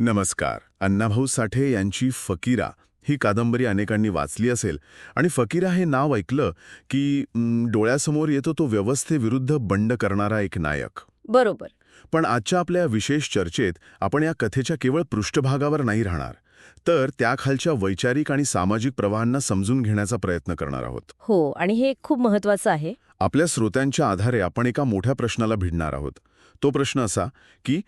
नमस्कार. अण्णाभाऊ साठे यांची फकीरा ही कादंबरी अनेकांनी वाचली असेल आणि फकीरा हे नाव ऐकलं की डोळ्यासमोर येतो तो व्यवस्थेविरुद्ध बंड करणारा एक नायक. बरोबर. पण आजच्या आपल्या विशेष चर्चेत आपण या कथेच्या केवळ पृष्ठभागावर नाही राहणार तर त्याखालच्या वैचारिक आणि सामाजिक प्रवाहांना समजून घेण्याचा प्रयत्न करणार आहोत. हो आणि हे खूप महत्वाचं आहे. आपल्या श्रोत्यांच्या आधारे आपण एका मोठ्या प्रश्नाला भिडणार आहोत. तो प्रश्न असा की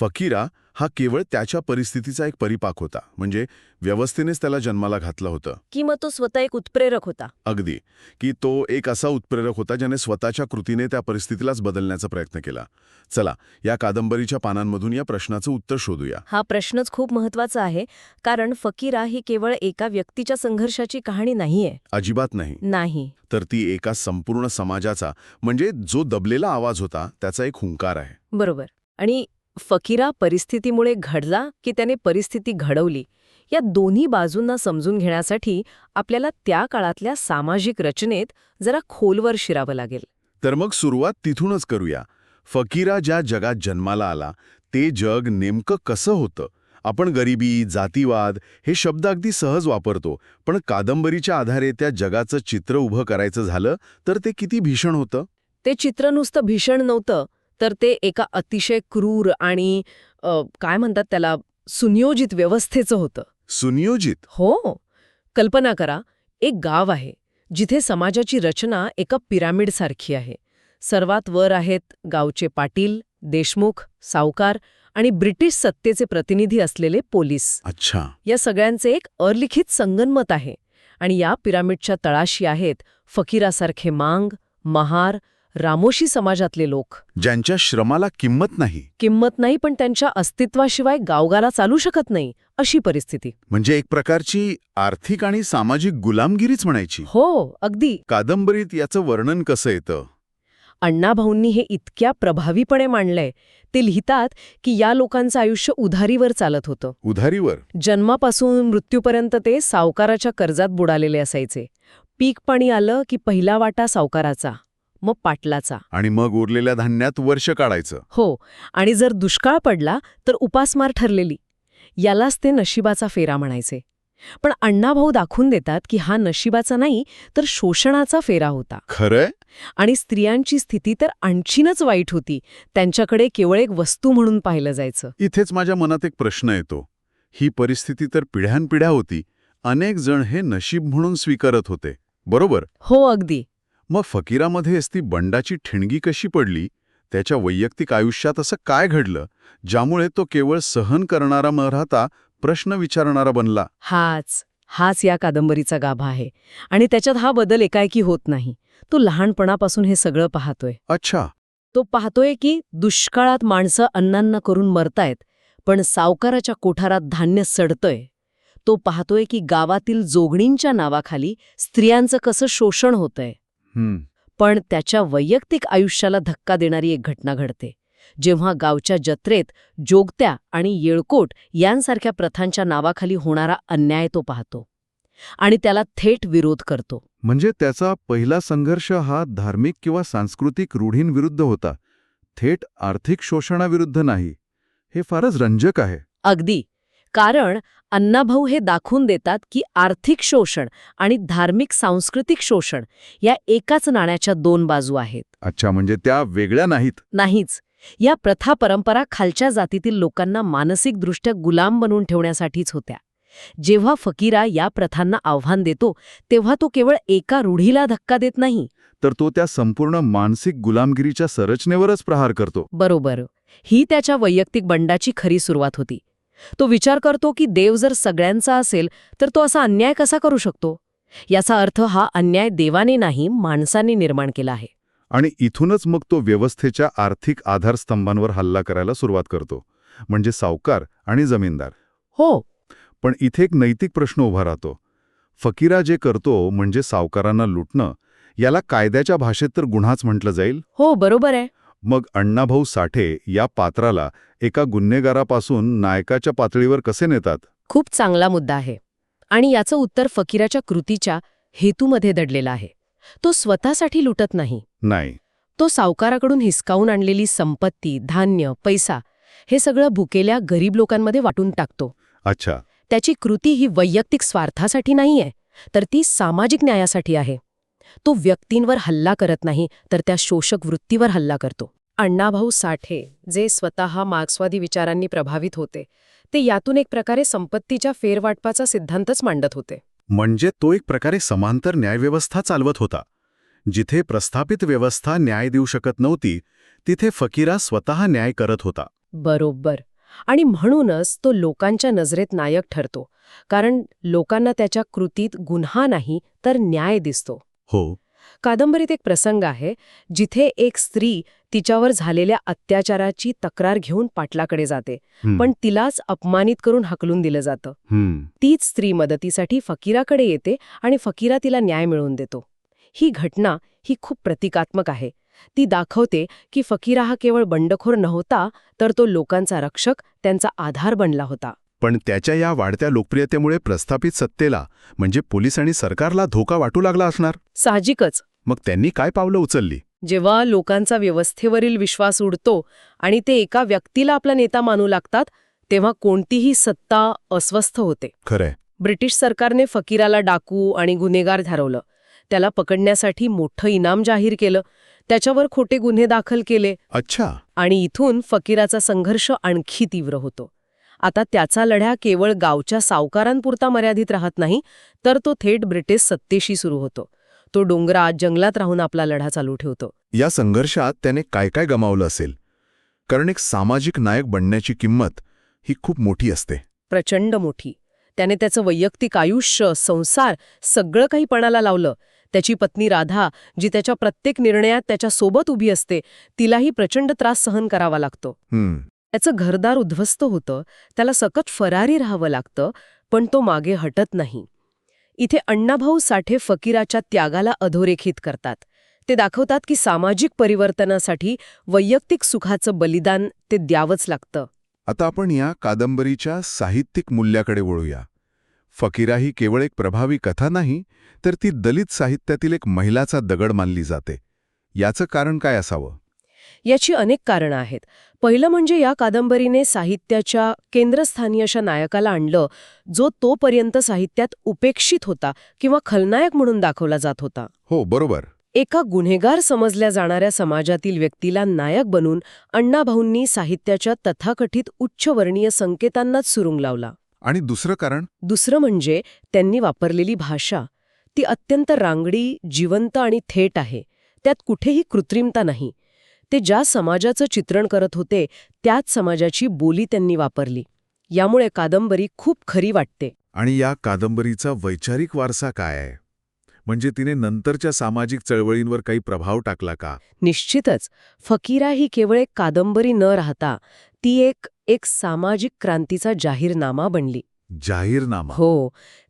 फकीरा हा केवळ त्याच्या परिस्थितीचा एक परिपाक होता. म्हणजे व्यवस्थेनेच त्याला जन्माला घातलं होतं. की मग तो स्वतः एक उत्प्रेरक होता? अगदी. की तो एक असा उत्प्रेरक होता ज्याने स्वतःच्या कृतीने त्या परिस्थितीलाच बदलण्याचा प्रयत्न केला. चला या कादंबरीच्या पानांमधून या प्रश्नाचं उत्तर शोधूया. हा प्रश्नच खूप महत्त्वाचा आहे कारण फकीरा ही केवळ एका व्यक्तीच्या संघर्षाची कहाणी नाहीये. अजिबात नाही. नाही. तर ती एका संपूर्ण समाजाचा म्हणजे जो दबलेला आवाज होता त्याचा एक हुंकार आहे. बरोबर. आणि फकीरा परिस्थितीमुळे घडला की त्याने परिस्थिती घडवली या दोन्ही बाजूंना समजून घेण्यासाठी आपल्याला त्या काळातल्या सामाजिक रचनेत जरा खोलवर शिरावं लागेल. तर मग सुरुवात तिथूनच करूया. फकीरा ज्या जगात जन्माला आला ते जग नेमकं कसं होतं? आपण गरिबी जातीवाद हे शब्द अगदी सहज वापरतो पण कादंबरीच्या आधारे त्या जगाचं चित्र उभं करायचं झालं तर ते किती भीषण होतं? ते चित्र नुसतं भीषण नव्हतं तर ते एका अतिशय क्रूर आणि काय म्हणतात त्याला सुनियोजित व्यवस्थेचं होतं. सुनियोजित? हो. कल्पना करा एक गाव आहे जिथे समाजाची रचना एका पिरामिडसारखी आहे. सर्वात वर आहेत गावचे पाटील देशमुख सावकार आणि ब्रिटिश सत्तेचे प्रतिनिधी असलेले पोलीस. अच्छा. या सगळ्यांचे एक अलिखित संगनमत आहे आणि या पिरामिडच्या तळाशी आहेत फकीरासारखे मांग महार रामोशी समाजातले लोक. ज्यांच्या श्रमाला किंमत नाही. किंमत नाही पण त्यांच्या अस्तित्वाशिवाय गावगाला चालू शकत नाही अशी परिस्थिती. म्हणजे एक प्रकारची आर्थिक आणि सामाजिक गुलामगिरीच म्हणायची. हो अगदी. कादंबरीत याचं वर्णन कसं येतं? अण्णाभाऊंनी हे इतक्या प्रभावीपणे मांडलंय. ते लिहितात की या लोकांचं आयुष्य उधारीवर चालत होतं. उधारीवर? जन्मापासून मृत्यूपर्यंत ते सावकाराच्या कर्जात बुडालेले असायचे. पीक पाणी आलं की पहिला वाटा सावकाराचा. मग पाटलाचा. आणि मग उरलेल्या धान्यात वर्ष काढायचं. हो आणि जर दुष्काळ पडला तर उपासमार ठरलेली. यालाच ते नशिबाचा फेरा म्हणायचे. पण अण्णाभाऊ दाखवून देतात की हा नशिबाचा नाही तर शोषणाचा फेरा होता. खरंय? आणि स्त्रियांची स्थिती तर आणखीनच वाईट होती. त्यांच्याकडे केवळ एक वस्तू म्हणून पाहिलं जायचं. इथेच माझ्या मनात एक प्रश्न येतो. ही परिस्थिती तर पिढ्यानपिढ्या होती. अनेक जण हे नशीब म्हणून स्वीकारत होते. बरोबर? हो अगदी. मग फकीरामध्ये ती बंडाची ठिणगी कशी पडली? त्याच्या वैयक्तिक आयुष्यात असं काय घडलं? ज्यामुळे तो केवळ सहन करणारा न राहता प्रश्न विचारणारा बनला. हाच हाच या कादंबरीचा गाभा आहे. आणि त्याच्यात हा बदल एकाएकी होत नाही. तो लहानपणापासून हे सगळं पाहतोय. अच्छा. तो पाहतोय की दुष्काळात माणसं अन्नान्न करून मरतायत पण सावकाराच्या कोठारात धान्य सडतंय. तो पाहतोय की गावातील जोगणींच्या नावाखाली स्त्रियांचं कसं शोषण होतंय. पण त्याच्या वैयक्तिक आयुष्याला धक्का देणारी एक घटना घडते. जेव्हा गावच्या जत्रेत जोगत्या आणि येळकोट यांसारख्या प्रथांच्या नावाखाली होणारा अन्याय तो पाहतो आणि त्याला थेट विरोध करतो. म्हणजे त्याचा पहिला संघर्ष हा धार्मिक किंवा सांस्कृतिक रूढींविरुद्ध होता. थेट आर्थिक शोषणाविरुद्ध नाही. हे फारच रंजक आहे. अगदी. कारण अण्णाभाऊ हे दाखवून देतात की आर्थिक शोषण आणि धार्मिक सांस्कृतिक शोषण या एकाच नाण्याच्या दोन बाजू आहेत. अच्छा म्हणजे त्या वेगळ्या नाहीत? नाहीच. या प्रथा परंपरा खालच्या जातीतील लोकांना मानसिकदृष्ट्या गुलाम बनवून ठेवण्यासाठीच होत्या. जेव्हा फकीरा या प्रथांना आव्हान देतो तेव्हा तो केवळ एका रूढीला धक्का देत नाही. तर तो त्या संपूर्ण मानसिक गुलामगिरीच्या संरचनेवरच प्रहार करतो. बरोबर. ही त्याच्या वैयक्तिक बंडाची खरी सुरुवात होती. तो विचार करतो की देव जर सगळ्यांचा असेल तर तो असा अन्याय कसा करू शकतो? याचा अर्थ हा अन्याय देवाने नाही माणसाने निर्माण केला आहे. आणि इथूनच मग तो व्यवस्थेच्या आर्थिक आधारस्तंभांवर हल्ला करायला सुरुवात करतो म्हणजे सावकार आणि जमीनदार. हो. पण इथे एक नैतिक प्रश्न उभा राहतो. फकीरा जे करतो म्हणजे सावकारांना लुटणं याला कायद्याच्या भाषेत तर गुन्हाच म्हटलं जाईल? हो बरोबर आहे. मग अण्णाभाऊ साठे या पात्राला एका गुन्हेगारापासून नायकाच्या पातळीवर कसे नेतात? खूप चांगला मुद्दा आहे. आणि याचं उत्तर फकीराच्या कृतीच्या हेतूमध्ये दडलेलं आहे. तो स्वतःसाठी लुटत नाही. नाही. तो सावकाराकडून हिसकावून आणलेली संपत्ती धान्य पैसा हे सगळं भुकेल्या गरीब लोकांमध्ये वाटून टाकतो. अच्छा. त्याची कृती ही वैयक्तिक स्वार्थासाठी नाहीये तर ती सामाजिक न्यायासाठी आहे. तो व्यक्तींवर हल्ला करत नाही तर त्या शोषक वृत्तीवर हल्ला करतो. अण्णाभाऊ साठे जे स्वतः मार्क्सवादी विचारांनी प्रभावित होते ते यातून एक प्रकारे संपत्तीच्या फेरवाटपाचा सिद्धांतच मांडत होते. म्हणजे तो एक प्रकारे समांतर न्यायव्यवस्था चालवत होता. जिथे प्रस्थापित व्यवस्था न्याय देऊ शकत नव्हती तिथे फकीरा स्वतः न्याय करत होता. बरोबर. आणि म्हणूनच तो लोकांच्या नजरेत नायक ठरतो. कारण लोकांना त्याच्या कृतीत गुन्हा नाही तर न्याय दिसतो. हो. कादंबरीत एक प्रसंग आहे जिथे एक स्त्री तिच्यावर झालेल्या अत्याचाराची तक्रार घेऊन पाटलाकडे जाते पण तिलाच अपमानित करून हकलून दिलं जातं. तीच स्त्री मदतीसाठी फकीराकडे येते आणि फकीरा तिला न्याय मिळवून देतो. ही घटना ही खूप प्रतिकात्मक आहे. ती दाखवते की फकीरा हा केवळ बंडखोर नव्हता तर तो लोकांचा रक्षक त्यांचा आधार बनला होता. पण त्याच्या या वाढत्या लोकप्रियतेमुळे प्रस्थापित सत्तेला म्हणजे पोलीस आणि सरकारला धोका वाटू लागला असणार. साहजिकच. मग त्यांनी काय पावलं उचलली? जेव्हा लोकांचा व्यवस्थेवरील विश्वास उडतो आणि ते एका व्यक्तीला आपला नेता मानू लागतात तेव्हा कोणतीही सत्ता अस्वस्थ होते. खरंय. ब्रिटिश सरकारने फकीराला डाकू आणि गुन्हेगार ठरवलं. त्याला पकडण्यासाठी मोठं इनाम जाहीर केलं. त्याच्यावर खोटे गुन्हे दाखल केले. अच्छा. आणि इथून फकीराचा संघर्ष आणखी तीव्र होतो. आता त्याचा लढा केवळ गावच्या सावकारांपुरता मर्यादित राहत नाही तर तो थेट ब्रिटिश सत्तेशी सुरू होतो. तो डोंगरात जंगलात राहून आपला लढा चालू ठेवतो. या संघर्षात त्याने काय काय गमावलं असेल? कारण एक सामाजिक नायक बनण्याची किंमत ही खूप मोठी असते. प्रचंड मोठी. त्याने त्याचं वैयक्तिक आयुष्य संसार सगळं काही पणाला लावलं. त्याची पत्नी राधा जी त्याच्या प्रत्येक निर्णयात त्याच्या सोबत उभी असते तिलाही प्रचंड त्रास सहन करावा लागतो. त्याचं घरदार उद्ध्वस्त होतं. त्याला सकत फरारी राहावं लागतं पण तो मागे हटत नाही. इथे अण्णाभाऊ साठे फकीराच्या त्यागाला अधोरेखित करतात. ते दाखवतात की सामाजिक परिवर्तनासाठी वैयक्तिक सुखाचं बलिदान ते द्यावंच लागतं. आता आपण या कादंबरीच्या साहित्यिक मूल्याकडे वळूया. फकीरा ही केवळ एक प्रभावी कथा नाही तर ती दलित साहित्यातील एक महिलाचा दगड मानली जाते. याचं कारण काय असावं? याची अनेक कारणं आहेत. पहिलं म्हणजे या कादंबरीने साहित्याच्या केंद्रस्थानी अशा नायकाला आणलं जो तोपर्यंत साहित्यात उपेक्षित होता किंवा खलनायक म्हणून दाखवला जात होता. हो बरोबर. एका गुन्हेगार समजल्या जाणाऱ्या समाजातील व्यक्तीला नायक बनून अण्णाभाऊंनी साहित्याच्या तथाकथित उच्चवर्णीय संकेतांनाच सुरुंग लावला. आणि दुसरं कारण? दुसरं म्हणजे त्यांनी वापरलेली भाषा. ती अत्यंत रांगडी जिवंत आणि थेट आहे. त्यात कुठेही कृत्रिमता नाही. ते ज्या समाजाचं चित्रण करत होते त्याच समाजाची बोली त्यांनी वापरली. यामुळे कादंबरी खूप खरी वाटते. आणि या कादंबरीचा वैचारिक वारसा काय आहे? म्हणजे तिने नंतरच्या सामाजिक चळवळींवर काही प्रभाव टाकला का? निश्चितच. फकीरा ही केवळ एक कादंबरी न राहता ती एक एक सामाजिक क्रांतीचा जाहीरनामा बनली. जाहीरनामा? हो.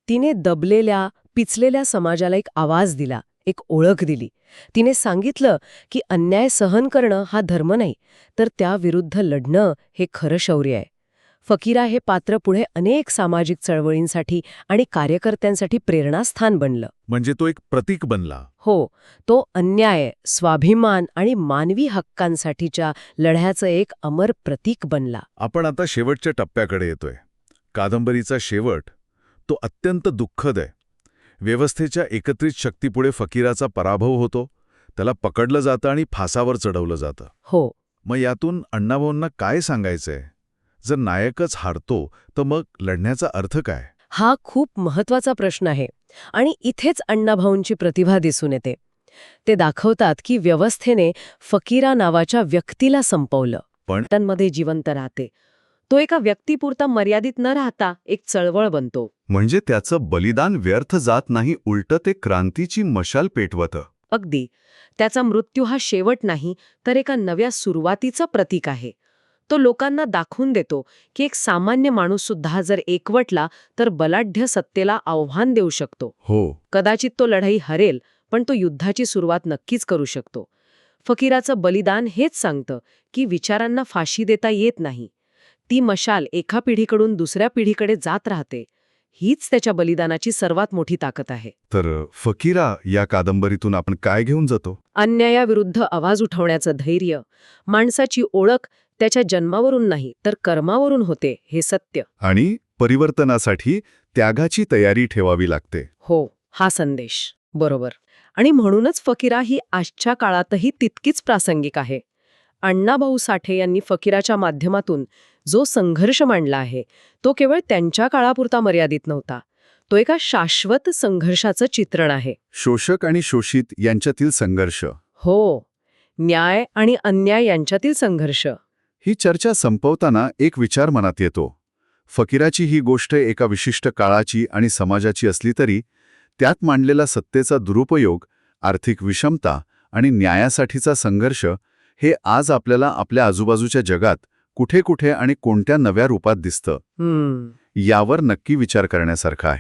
तिने दबलेल्या पिचलेल्या समाजाला एक आवाज दिला. एक ओळख दिली. तिने सांगितलं की अन्याय सहन करणं हा धर्म नाही तर त्याविरुद्ध लढणं हे खरं शौर्य आहे. फकीरा हे पात्र पुढे अनेक सामाजिक चळवळींसाठी आणि कार्यकर्त्यांसाठी प्रेरणास्थान बनलं. म्हणजे तो एक प्रतीक बनला. हो तो अन्याय स्वाभिमान आणि मानवी हक्कांसाठीच्या लढ्याचं एक अमर प्रतीक बनला. आपण आता शेवटच्या टप्प्याकडे येतोय. कादंबरीचा शेवट तो अत्यंत दुःखद आहे. व्यवस्थेच्या एकत्रित शक्तीपुढे फकीराचा पराभव होतो त्याला पकडलं जातं आणि फासावर चढवलं जातं. हो. मग यातून अण्णाभाऊंना काय सांगायचंय? जर नायकच हारतो तर मग लढण्याचा अर्थ काय? हा खूप महत्त्वाचा प्रश्न आहे आणि इथेच अण्णाभाऊंची प्रतिभा दिसून येते. ते दाखवतात की व्यवस्थेने फकीरा नावाच्या व्यक्तीला संपवलं. पण? त्यांमध्ये जिवंत राहते. तो एका व्यक्तीपुरता मर्यादित न राहता एक चळवळ बनतो. म्हणजे त्याचं बलिदान व्यर्थ जात नाही उलट ते क्रांतीची मशाल पेटवतं. अगदी. त्याचा मृत्यू हा शेवट नाही तर एका नव्या सुरुवातीचं प्रतीक आहे. तो लोकांना दाखवून देतो की एक सामान्य माणूस सुद्धा जर एकवटला तर बलाढ्य सत्तेला आव्हान देऊ शकतो. हो. कदाचित तो लढाई हरेल पण तो युद्धाची सुरुवात नक्कीच करू शकतो. फकीराचं बलिदान हेच सांगतं की विचारांना फाशी देता येत नाही. ती मशाल एका पिढीकडून दुसऱ्या पिढीकडे जात राहते हीच त्याच्या बलिदानाची सर्वात मोठी ताकद आहे. तर फकीरा या कादंबरीतून आपण काय घेऊन जातो? अन्यायाविरुद्ध आवाज उठवण्याचं धैर्य माणसाची ओळख त्याच्या जन्मावरून नाही तर कर्मावरून होते हे सत्य. आणि परिवर्तनासाठी त्यागाची तयारी ठेवावी लागते. हो हा संदेश. बरोबर. आणि म्हणूनच फकीरा ही आजच्या काळातही तितकीच प्रासंगिक आहे. अण्णाभाऊ साठे यांनी फकीराच्या माध्यमातून जो संघर्ष मांडला आहे तो केवळ त्यांच्या काळापुरता मर्यादित नव्हता. तो एका शाश्वत संघर्षाचं चित्रण आहे. शोषक आणि शोषित यांच्यातील संघर्ष. हो. न्याय आणि अन्याय यांच्यातील संघर्ष. ही चर्चा संपवताना एक विचार मनात येतो. फकीराची ही गोष्ट एका विशिष्ट काळाची आणि समाजाची असली तरी त्यात मांडलेला सत्तेचा दुरुपयोग आर्थिक विषमता आणि न्यायासाठीचा संघर्ष हे आज आपल्याला आपल्या आजूबाजूच्या जगात कुठे कुठे आणि कोणत्या नव्या रूपात दिसतं यावर नक्की विचार करण्यासारखं आहे.